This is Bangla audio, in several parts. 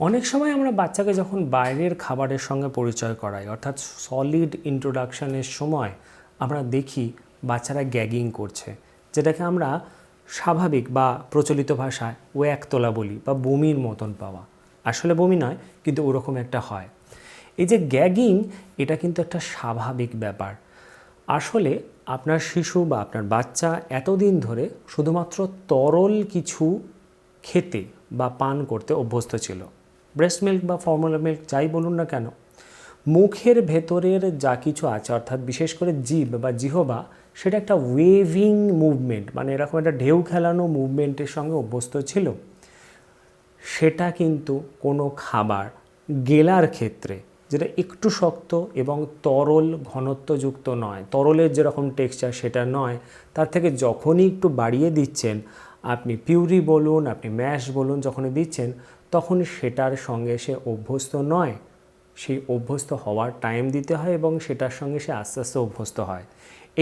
অনেক সময় আমরা বাচ্চাকে যখন বাইরের খাবারের সঙ্গে পরিচয় করাই, অর্থাৎ সলিড ইন্ট্রোডাকশনের সময় আমরা দেখি বাচ্চারা গ্যাগিং করছে, যেটাকে আমরা স্বাভাবিক বা প্রচলিত ভাষায় ওয়াক একতলা বলি বা বমির মতন পাওয়া। আসলে বমি নয়, কিন্তু ওরকম একটা হয়। এই যে গ্যাগিং এটা কিন্তু একটা স্বাভাবিক ব্যাপার। আসলে আপনার শিশু বা আপনার বাচ্চা এতদিন ধরে শুধুমাত্র তরল কিছু খেতে বা পান করতে অভ্যস্ত ছিল। ব্রেস্ট মিল্ক বা ফর্মুলা মিল্ক যাই বলুন না কেন, মুখের ভেতরের যা কিছু আছে, অর্থাৎ বিশেষ করে জিভ বা জিহবা, সেটা একটা ওয়েভিং মুভমেন্ট মানে এরকম একটা ঢেউ খেলানো মুভমেন্টের সঙ্গে অভ্যস্ত ছিল। সেটা কিন্তু কোনো খাবার গেলার ক্ষেত্রে যেটা একটু শক্ত এবং তরল ঘনত্বযুক্ত নয়, তরলের যেরকম টেক্সচার সেটা নয়, তার থেকে যখনই একটু বাড়িয়ে দিচ্ছেন, আপনি পিউরি বলুন, আপনি ম্যাশ বলুন, যখনই দিচ্ছেন তখন সেটার সঙ্গে সে অভ্যস্ত নয়। সেই অভ্যস্ত হওয়ার টাইম দিতে হয় এবং সেটার সঙ্গে সে আস্তে আস্তে অভ্যস্ত হয়।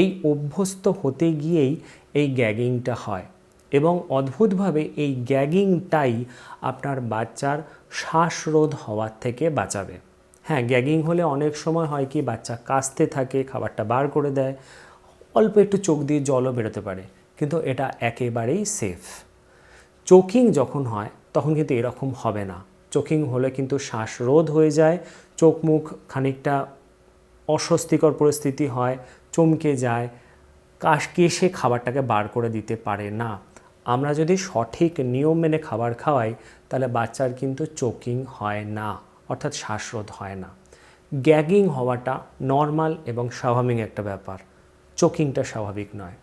এই অভ্যস্ত হতে গিয়েই এই গ্যাগিংটা হয় এবং অদ্ভুতভাবে এই গ্যাগিংটাই আপনার বাচ্চার শ্বাসরোধ হওয়ার থেকে বাঁচাবে। হ্যাঁ গ্যাগিং হলে অনেক সময় হয় কি, বাচ্চা কাশতে থাকে, খাবারটা বার করে দেয়, অল্প একটু চোখ দিয়ে জলও বেরোতে পারে। কিন্তু এটা একেবারেই সেফ চোকিং যখন হয় তখন কিন্তু এরকম হবে না। চোকিং হলে কিন্তু শ্বাসরোধ হয়ে যায়, চোখ মুখ খানিকটা অস্বস্তিকর পরিস্থিতি হয়, চমকে যায়, কাশ কেসে খাবারটাকে বার করে দিতে পারে না। আমরা যদি সঠিক নিয়ম মেনে খাবার খাওয়াই, তাহলে বাচ্চার কিন্তু চোকিং হয় না, অর্থাৎ শ্বাসরোধ হয় না। গ্যাগিং হওয়াটা নর্মাল এবং স্বাভাবিক একটা ব্যাপার। চোকিংটা স্বাভাবিক নয়।